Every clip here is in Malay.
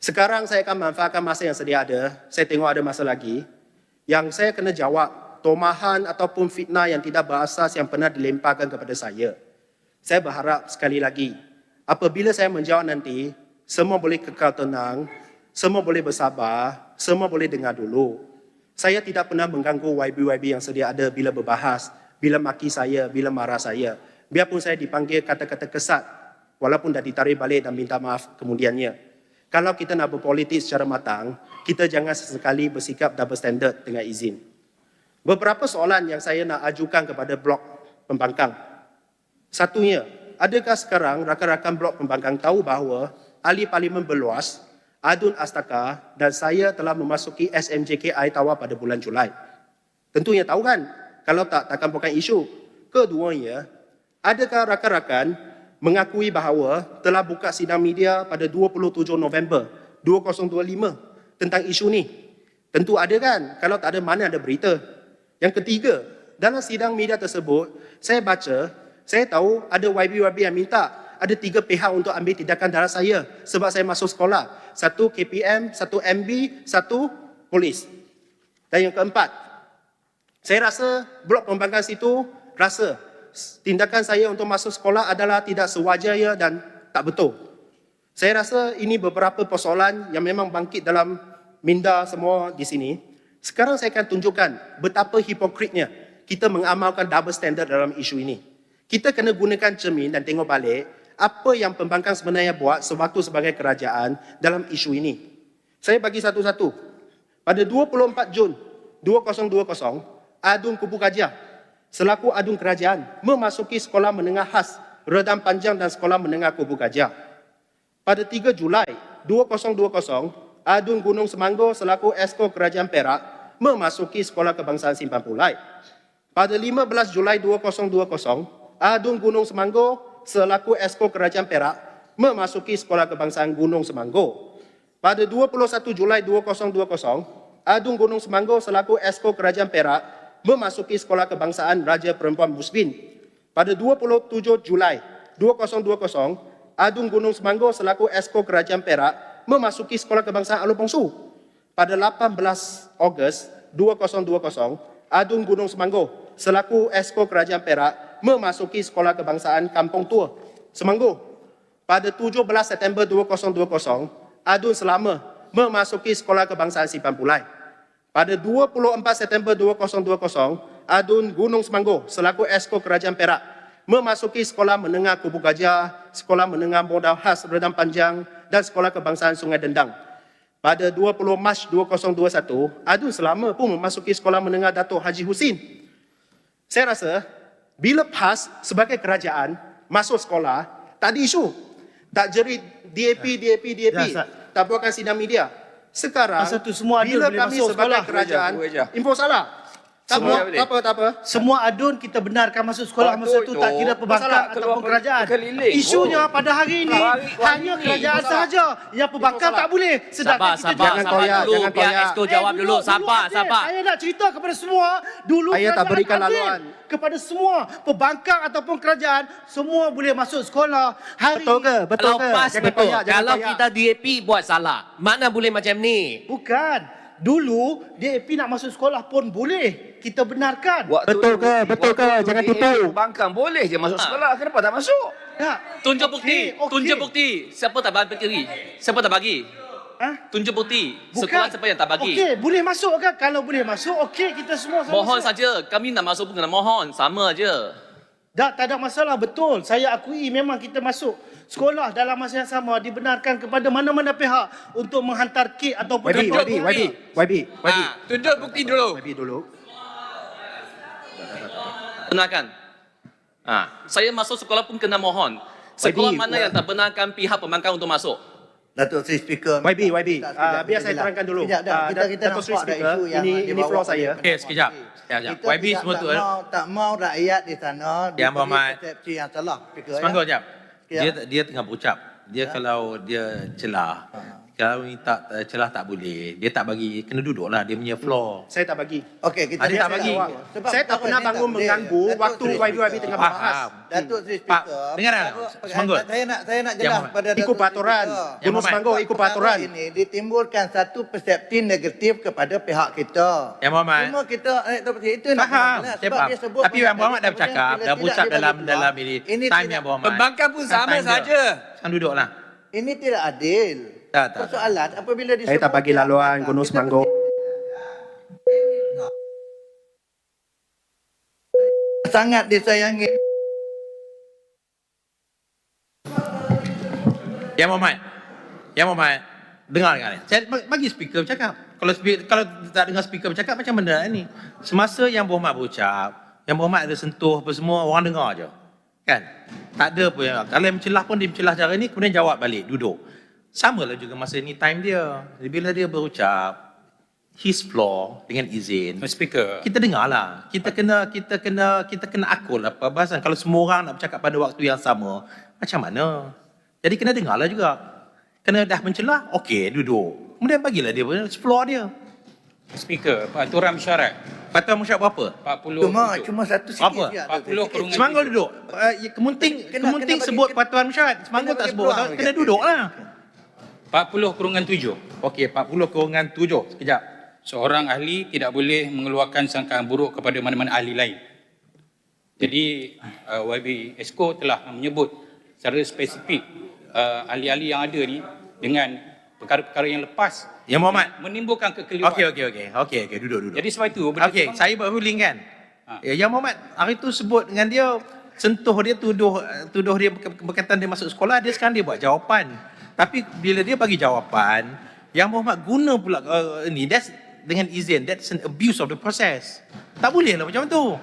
Sekarang saya akan manfaatkan masa yang sedia ada. Saya tengok ada masa lagi. Yang saya kena jawab tomahan ataupun fitnah yang tidak berasas yang pernah dilemparkan kepada saya. Saya berharap sekali lagi, apabila saya menjawab nanti, semua boleh kekal tenang, semua boleh bersabar, semua boleh dengar dulu. Saya tidak pernah mengganggu YB-YB yang sedia ada bila berbahas, bila maki saya, bila marah saya. Biarpun saya dipanggil kata-kata kesat, walaupun dah ditarik balik dan minta maaf kemudiannya. Kalau kita nak berpolitik secara matang, kita jangan sesekali bersikap double standard dengan izin. Beberapa soalan yang saya nak ajukan kepada blok pembangkang. Satunya, adakah sekarang rakan-rakan blok pembangkang tahu bahawa ahli parlimen berluas, Adun Astaka dan saya telah memasuki SMJKI Tawar pada bulan Julai. Tentunya tahu kan? Kalau tak, takkan bukan isu. Keduanya, adakah rakan-rakan mengakui bahawa telah buka sidang media pada 27 November 2025 tentang isu ni? Tentu ada kan? Kalau tak ada, mana ada berita? Yang ketiga, dalam sidang media tersebut, saya baca, saya tahu ada YB-YB yang minta ada tiga pihak untuk ambil tindakan darah saya sebab saya masuk sekolah. Satu KPM, satu MB, satu polis. Dan yang keempat, saya rasa blok pembangkang situ rasa tindakan saya untuk masuk sekolah adalah tidak sewajarnya dan tak betul. Saya rasa ini beberapa persoalan yang memang bangkit dalam minda semua di sini. Sekarang saya akan tunjukkan betapa hipokritnya kita mengamalkan double standard dalam isu ini. Kita kena gunakan cermin dan tengok balik apa yang pembangkang sebenarnya buat sewaktu sebagai kerajaan dalam isu ini. Saya bagi satu-satu. Pada 24 Jun 2020, Adun Kubu Gajah selaku adun kerajaan memasuki sekolah menengah khas Redam Panjang dan sekolah menengah Kubu Gajah. Pada 3 Julai 2020, Adun Gunung Semanggo selaku Esko Kerajaan Perak memasuki sekolah kebangsaan Simpan Pulai. Pada 15 Julai 2020, Adun Gunung Semanggo selaku Esko Kerajaan Perak memasuki sekolah kebangsaan Gunung Semanggo. Pada 21 Julai 2020, Adun Gunung Semanggo selaku Esko Kerajaan Perak memasuki sekolah kebangsaan Raja Perempuan Musbin. Pada 27 Julai 2020, Adun Gunung Semanggo selaku Esko Kerajaan Perak memasuki sekolah kebangsaan Alor Bongsu. Pada 18 Ogos 2020, Adun Gunung Semanggo selaku Esko Kerajaan Perak memasuki sekolah kebangsaan Kampung Tua, Semanggo. Pada 17 September 2020, Adun Selama memasuki sekolah kebangsaan Simpan Pulai. Pada 24 September 2020, Adun Gunung Semanggo selaku Esko Kerajaan Perak memasuki sekolah menengah Kubu Gajah, sekolah menengah modal khas Redam Panjang dan sekolah kebangsaan Sungai Dendang. Pada 20 Mac 2021, Adun Selama pun memasuki sekolah menengah Datuk Haji Husin. Saya rasa bila PAS sebagai kerajaan masuk sekolah, tak ada isu. Tak jerit DAP, DAP, DAP. Ya, tak buatkan sidang media. Sekarang, Masa tu semua bila kami sebagai sekolah. kerajaan, info salah. Tak Semua apa, boleh. tak apa, tak apa. Semua adun kita benarkan masuk sekolah Patut masa tu tak kira pembangkang ataupun kerajaan. keliling. Isunya Oh. pada hari ini Hari- hari hanya ini. kerajaan Itu sahaja yang pembangkang tak boleh. Sedangkan Sabar, kita sabar, jangan sabar koyak, dulu. jangan Biar koyak. Esko jawab Eh, dulu. Sabar, sabar. Saya nak cerita kepada semua. Dulu Saya tak kerajaan berikan adil laluan. Kepada semua pembangkang ataupun kerajaan, semua boleh masuk sekolah. Hari Betul ke? Betul Kalau ke? PAS Jangan betul. koyak, jangan Kalau koyak. kita DAP buat salah, mana boleh macam ni? Bukan. Dulu DAP nak masuk sekolah pun boleh. Kita benarkan. Betul ke? Betul ke? Jangan tipu. Bangkang boleh je masuk sekolah. Kenapa tak masuk? Tak. Tunjuk bukti. Okey, okey. Tunjuk bukti. Siapa tak bagi? Siapa tak bagi? Ha? Tunjuk bukti. Bukan. Sekolah siapa yang tak bagi? Okey, boleh masuk kan? Kalau boleh masuk, okey kita semua sama Mohon masuk. saja. Kami nak masuk pun kena mohon. Sama je. Tak, tak ada masalah. Betul. Saya akui memang kita masuk sekolah dalam masa yang sama dibenarkan kepada mana-mana pihak untuk menghantar kit ataupun YB, untuk- YB, YB, YB, YB. Ha, tunjuk bukti dulu. YB dulu. Benarkan. Ha. Saya masuk sekolah pun kena mohon. Sekolah YB, mana yang tak benarkan pihak pembangkang untuk masuk? Datuk Seri Speaker. YB, YB. Tak, Ah, sekejap, biar saya jelas. terangkan dulu. Sekejap, dah. Ah, kita, kita Datuk ada Speaker, isu yang ini- dia ini bawa floor saya. Okey, sekejap. Sekejap, sekejap. Kita YB semua tak tu. eh. mau, tak mau rakyat di sana Yang diberi berhormat. persepsi yang salah. Speaker, ya. jap. Ya. Dia dia tengah berucap. Dia kalau dia celah. Kalau minta uh, celah tak boleh. Dia tak bagi, kena duduk lah. Dia punya floor. Saya tak bagi. Okey, kita Ada tak saya bagi? Sebab Saya tak pernah bangun boleh. mengganggu Datuk waktu YBYB tengah Faham. membahas. Datuk Seri Pak, Speaker. dengar tak? Semanggut. Saya nak saya nak jelas pada Ikut Datuk Seri peraturan. Gunung. Semanggut ikut peraturan. ini ditimbulkan satu persepsi negatif kepada pihak kita. Yang Muhammad. Cuma kita eh, tu- itu nak Sebab dia sebut Tapi Yang Muhammad dah bercakap, dah dibagi dalam dalam ini. Time Yang Muhammad. Pembangkang pun sama dia. saja. Sekarang duduklah. Ini tidak adil. Tak, tak, Persoalan apabila disebut Saya tak bagi laluan Gunung kita Semanggut. sangat disayangi Yang Muhammad. Yang Muhammad. Dengar dengar. ni. Saya bag- bagi speaker bercakap. Kalau speaker, kalau tak dengar speaker bercakap macam mana ni? Semasa yang Muhammad berucap, yang Muhammad ada sentuh apa semua orang dengar je. Kan? Tak ada pun yang kalau yang mencelah pun dia mencelah cara ni kemudian jawab balik duduk. Sama lah juga masa ni time dia. Bila dia berucap his floor dengan izin Speaker. kita dengar lah. Kita kena kita kena kita kena akul lah perbahasan. Kalau semua orang nak bercakap pada waktu yang sama, macam mana? Jadi kena dengar lah juga. Kena dah mencelah, okey duduk. Kemudian bagilah dia punya floor dia. Speaker, peraturan syarat Patuan masyarakat berapa? 40 cuma cuma satu sikit Apa? je. 40 kurungan Semanggut tujuh. duduk. Uh, ya, kemunting Kena- kemunting kena bagi- sebut kena- patuan masyarakat. Semanggut kena tak sebut. Kena duduk lah. 40 kurungan 7. Okey, 40 kurungan 7. Sekejap. Seorang ahli tidak boleh mengeluarkan sangkaan buruk kepada mana-mana ahli lain. Jadi uh, YB Esko telah menyebut secara spesifik uh, ahli-ahli yang ada ni dengan perkara-perkara yang lepas Yang Muhammad. menimbulkan kekeliruan. Okey, okey, okey. Okey, okey, duduk, duduk. Jadi sebab itu Okey, saya buat ruling kan. Ha. Ya, yang Muhammad hari tu sebut dengan dia sentuh dia tuduh tuduh dia berk- berkaitan dia masuk sekolah dia sekarang dia buat jawapan. Tapi bila dia bagi jawapan, yang Muhammad guna pula uh, ni that's dengan izin that's an abuse of the process. Tak boleh lah macam tu.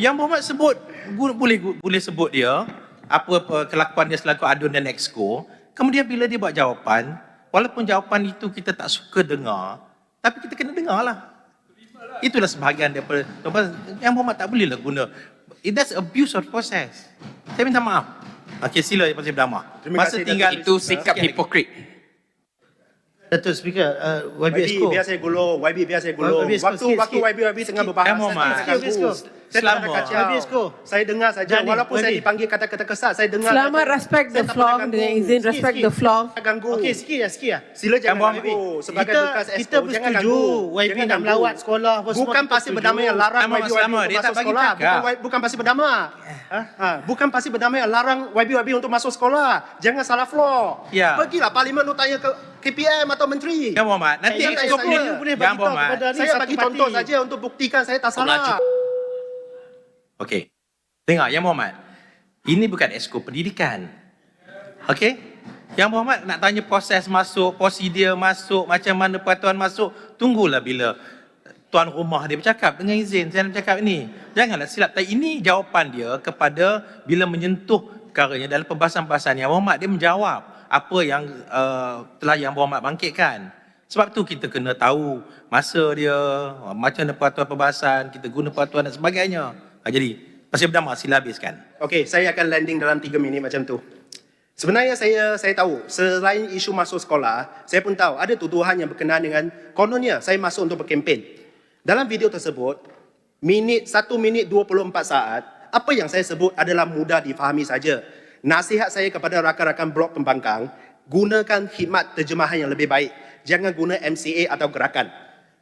Yang Muhammad sebut guna, boleh boleh sebut dia apa, apa kelakuan dia selaku adun dan exco. Kemudian bila dia buat jawapan, walaupun jawapan itu kita tak suka dengar, tapi kita kena dengar lah. Itulah sebahagian daripada yang Muhammad tak boleh lah guna. That's abuse of process. Saya minta maaf. Okey sila Pasir Berdamah. Terima Masa kasih, tinggal Itu sikap Sekian hipokrit. Datuk Speaker, uh, YB YB Esko. biar saya gulung, YB biar saya gulung. YB Esko, Waktu sikit, waktu sikit. YB YB tengah berbahas, Eh, saya Muhammad. Tak Sikit, YB Esko. terganggu. Saya Selama. tak ada kacau. YB Esko. Saya dengar saja, Jadi, walaupun saya YB. dipanggil kata-kata kesat, saya dengar Selamat saja. respect Saya the floor dengan izin respect sikit. the floor. Tak ganggu. Okey, sikit ya, sikit ya. Sila jangan ganggu. Sebagai kita bekas kita exco, jangan bersetuju ganggu. YB Jangan nak melawat sekolah apa semua. Bukan kita pasti berdamai yang larang YB untuk masuk sekolah. Bukan, bukan pasti berdamai. Ha? Ha. Bukan pasti berdamai yang larang YB YB untuk masuk sekolah. Jangan salah floor. Ya. Pergilah parlimen untuk tanya ke KPM atau menteri. Yang Muhammad. Nanti exco saya- saya boleh Yang bagi tahu Muhammad. kepada ni Saya bagi parti. contoh saja untuk buktikan saya tak salah. Okey. Dengar Yang Muhammad. Ini bukan exco pendidikan. Okey? Yang Muhammad nak tanya proses masuk, prosedur masuk, macam mana peraturan masuk, tunggulah bila tuan rumah dia bercakap dengan izin saya nak bercakap ini. Janganlah silap. Tapi ini jawapan dia kepada bila menyentuh perkaranya dalam pembahasan-pembahasan yang Muhammad dia menjawab apa yang uh, telah yang Muhammad bangkitkan. Sebab tu kita kena tahu masa dia, macam mana peraturan pembahasan, kita guna peraturan dan sebagainya. Ha, jadi, Pasir Berdamai sila habiskan. Okey, saya akan landing dalam 3 minit macam tu. Sebenarnya saya saya tahu selain isu masuk sekolah, saya pun tahu ada tuduhan yang berkenaan dengan kononnya saya masuk untuk berkempen. Dalam video tersebut, minit 1 minit 24 saat, apa yang saya sebut adalah mudah difahami saja. Nasihat saya kepada rakan-rakan blok pembangkang, gunakan khidmat terjemahan yang lebih baik. Jangan guna MCA atau gerakan.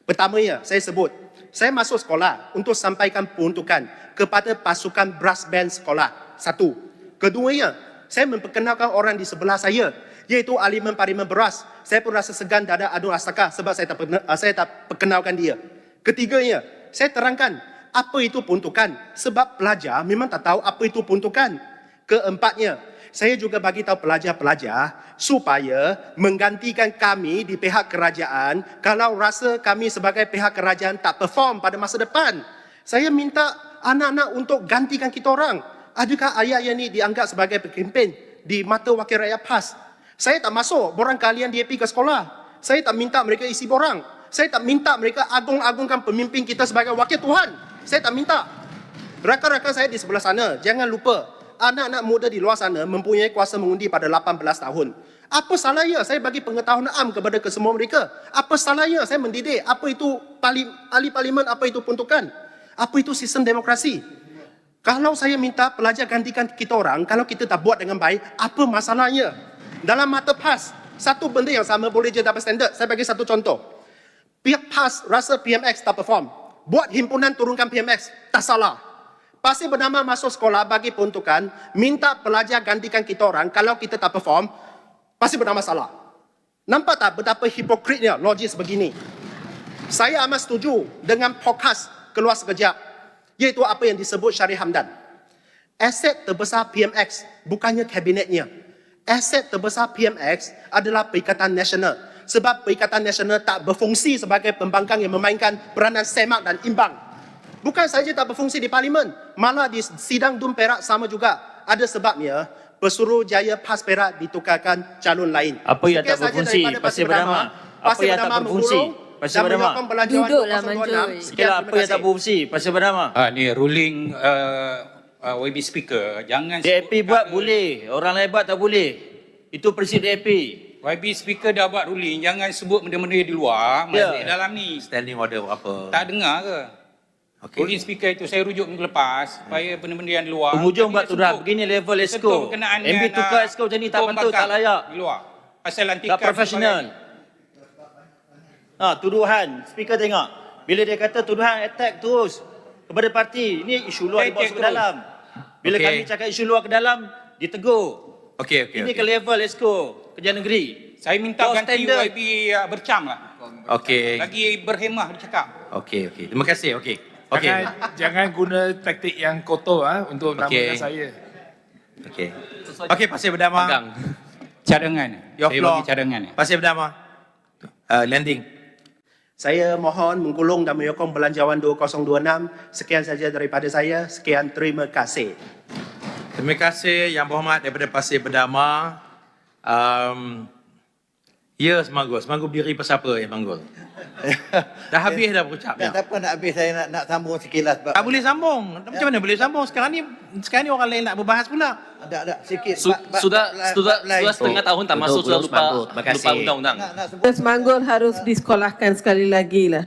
Pertamanya, saya sebut, saya masuk sekolah untuk sampaikan peruntukan kepada pasukan brass band sekolah. Satu. Keduanya, saya memperkenalkan orang di sebelah saya, iaitu Aliman Parlimen Beras. Saya pun rasa segan tak ada adu asaka sebab saya tak, saya tak perkenalkan dia. Ketiganya, saya terangkan apa itu peruntukan sebab pelajar memang tak tahu apa itu peruntukan. Keempatnya, saya juga bagi tahu pelajar-pelajar supaya menggantikan kami di pihak kerajaan kalau rasa kami sebagai pihak kerajaan tak perform pada masa depan. Saya minta anak-anak untuk gantikan kita orang. Adakah ayat yang ini dianggap sebagai kempen di mata wakil rakyat PAS? Saya tak masuk borang kalian DAP ke sekolah. Saya tak minta mereka isi borang. Saya tak minta mereka agung-agungkan pemimpin kita sebagai wakil Tuhan. Saya tak minta. Rakan-rakan saya di sebelah sana, jangan lupa anak-anak muda di luar sana mempunyai kuasa mengundi pada 18 tahun. Apa salahnya saya bagi pengetahuan am kepada kesemua mereka? Apa salahnya saya mendidik apa itu pali, ahli parlimen, apa itu peruntukan? Apa itu sistem demokrasi? Kalau saya minta pelajar gantikan kita orang, kalau kita tak buat dengan baik, apa masalahnya? Dalam mata PAS, satu benda yang sama boleh je dapat standard. Saya bagi satu contoh. Pihak PAS rasa PMX tak perform. Buat himpunan turunkan PMX, tak salah. Pasti bernama masuk sekolah bagi peruntukan, minta pelajar gantikan kita orang, kalau kita tak perform, pasti bernama salah. Nampak tak betapa hipokritnya logis begini? Saya amat setuju dengan podcast keluar sekejap, iaitu apa yang disebut Syarif Hamdan. Aset terbesar PMX bukannya kabinetnya. Aset terbesar PMX adalah Perikatan Nasional. Sebab Perikatan Nasional tak berfungsi sebagai pembangkang yang memainkan peranan semak dan imbang. Bukan saja tak berfungsi di parlimen, malah di sidang DUN Perak sama juga. Ada sebabnya, Pesuruhjaya PAS Perak ditukarkan calon lain. Apa yang Sekian tak berfungsi? Pasir Bernama. Apa Pasir yang tak berfungsi? Pasir belanjawan Duduklah, 2026. Manjoy. Sekian, apa yang tak berfungsi? Pasir Bernama. Ah ni ruling uh, uh, YB speaker jangan DAP sebut buat nama- boleh, orang lain buat tak boleh. Itu prinsip DAP. YB speaker dah buat ruling jangan sebut benda-benda di luar Ya. masuk dalam ni. Standing order apa? Tak dengar ke? Okey. Ruling speaker itu saya rujuk minggu lepas supaya benda-benda yang di luar. Penghujung buat dia tuduhan. sebut- Begini level esko. MB tukar esko macam ni tak patut, tak layak. Di luar. Pasal lantikan. Tak profesional. Ha, tuduhan. Speaker tengok. Bila dia kata tuduhan attack terus kepada parti. Ini isu luar dibawa ke dalam. Bila Okey. kami cakap isu luar ke dalam, ditegur. Okey, okey. Ini okey. ke level esko kerja negeri. Saya minta Your ganti standard. YB uh, bercam lah. Okey. Lagi berhemah bercakap. Okey, okey. Terima kasih. Okey. Okey. Jangan, jangan guna taktik yang kotor ah untuk Okey. namakan saya. Okey. Okey, Pasir Berdama. Pegang. Cadangan. Your saya floor. bagi cadangan. Pasir Berdama. Uh, landing. Saya mohon menggulung dan menyokong belanjawan 2026. Sekian saja daripada saya. Sekian terima kasih. Terima kasih Yang Berhormat daripada Pasir Berdama. Um, ya, Semanggul. Semanggul berdiri pasal apa, ya, Semanggul? dah habis dah berucap. Tak Ya. apa nak habis saya nak nak sambung sikitlah sebab Tak boleh sambung. Macam mana boleh sambung? Sekarang ni sekarang ni orang lain nak berbahas pula. ada ada sikit Su- bab- bab- sudah bab- sudah lain. sudah setengah tahun tak masuk sudah lupa lupa kasih. undang-undang. nak, nak sebut Semanggul harus disekolahkan sekali lagi lah.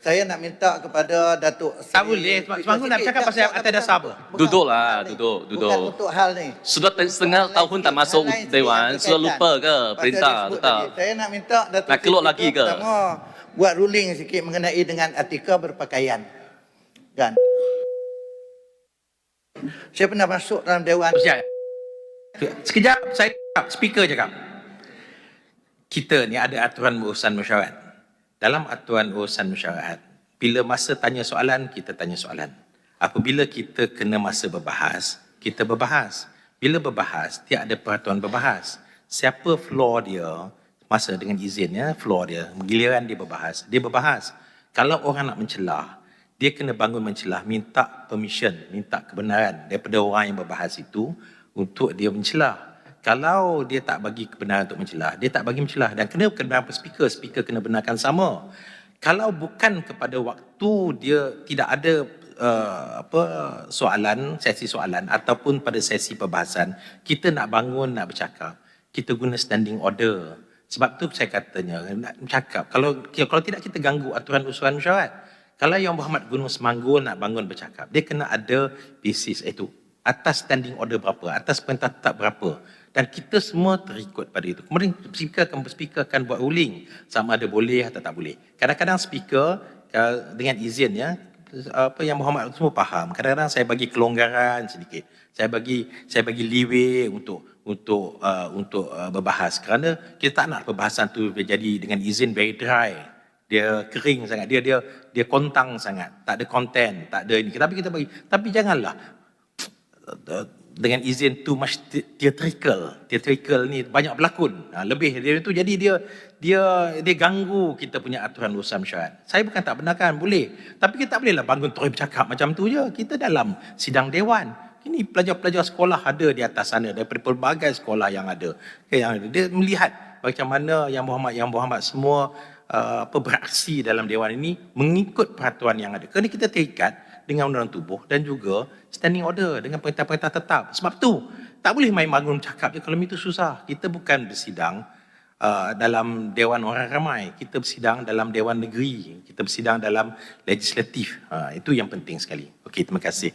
Saya nak minta kepada Datuk Tak Seri- boleh. Sebab Sikit, Semanggul nak Tak, pasal tak, atas dasar apa? bukan Duduklah, hal ni. duduk, Bukan duduk. untuk hal ni. Sudah te- setengah tahun tak masuk Dewan, sudah lupa ke perintah tadi. Saya nak minta Datuk Nak keluar lagi ke? Pertama, buat ruling sikit mengenai dengan artikel berpakaian. Kan? Saya pernah masuk dalam Dewan Sekejap. Sekejap, saya cakap, speaker cakap. Kita ni ada aturan urusan mesyuarat. Dalam aturan urusan mesyuarat, bila masa tanya soalan, kita tanya soalan. Apabila kita kena masa berbahas, kita berbahas. Bila berbahas, dia ada peraturan berbahas. Siapa floor dia, masa dengan izinnya, floor dia, giliran dia berbahas, dia berbahas. Kalau orang nak mencelah, dia kena bangun mencelah, minta permission, minta kebenaran daripada orang yang berbahas itu untuk dia mencelah. Kalau dia tak bagi kebenaran untuk mencelah, dia tak bagi mencelah dan kena kebenaran speaker, speaker kena benarkan sama. Kalau bukan kepada waktu dia tidak ada uh, apa soalan, sesi soalan ataupun pada sesi perbahasan, kita nak bangun nak bercakap, kita guna standing order. Sebab tu saya katanya nak bercakap. Kalau kalau tidak kita ganggu aturan usulan mesyuarat. Kalau Yang Berhormat Gunung Semanggul nak bangun bercakap, dia kena ada basis itu. Atas standing order berapa, atas perintah tetap berapa. Dan kita semua terikut pada itu. Kemudian speaker akan, speaker akan buat ruling sama ada boleh atau tak boleh. Kadang-kadang speaker uh, dengan izinnya, apa yang Muhammad semua faham. Kadang-kadang saya bagi kelonggaran sedikit. Saya bagi saya bagi leeway untuk untuk uh, untuk uh, berbahas kerana kita tak nak perbahasan tu jadi dengan izin very dry dia kering sangat dia dia dia kontang sangat tak ada konten tak ada ini tapi kita bagi tapi janganlah dengan izin too much the- theatrical. Theatrical ni banyak berlakon. Ha, lebih dia itu jadi dia dia dia ganggu kita punya aturan urusan mesyuarat saya bukan tak benarkan boleh. Tapi kita tak bolehlah bangun terus bercakap macam tu je. Kita dalam sidang dewan. Ini pelajar-pelajar sekolah ada di atas sana. Daripada pelbagai sekolah yang ada. Yang ada. dia melihat macam mana yang Muhammad yang Muhammad semua uh, apa beraksi dalam dewan ini mengikut peraturan yang ada. Kerana kita terikat dengan undang tubuh dan juga standing order dengan perintah-perintah tetap. Sebab tu tak boleh main bangun cakap je kalau itu susah. Kita bukan bersidang uh, dalam dewan orang ramai. Kita bersidang dalam dewan negeri. Kita bersidang dalam legislatif. Uh, itu yang penting sekali. Okey, terima kasih.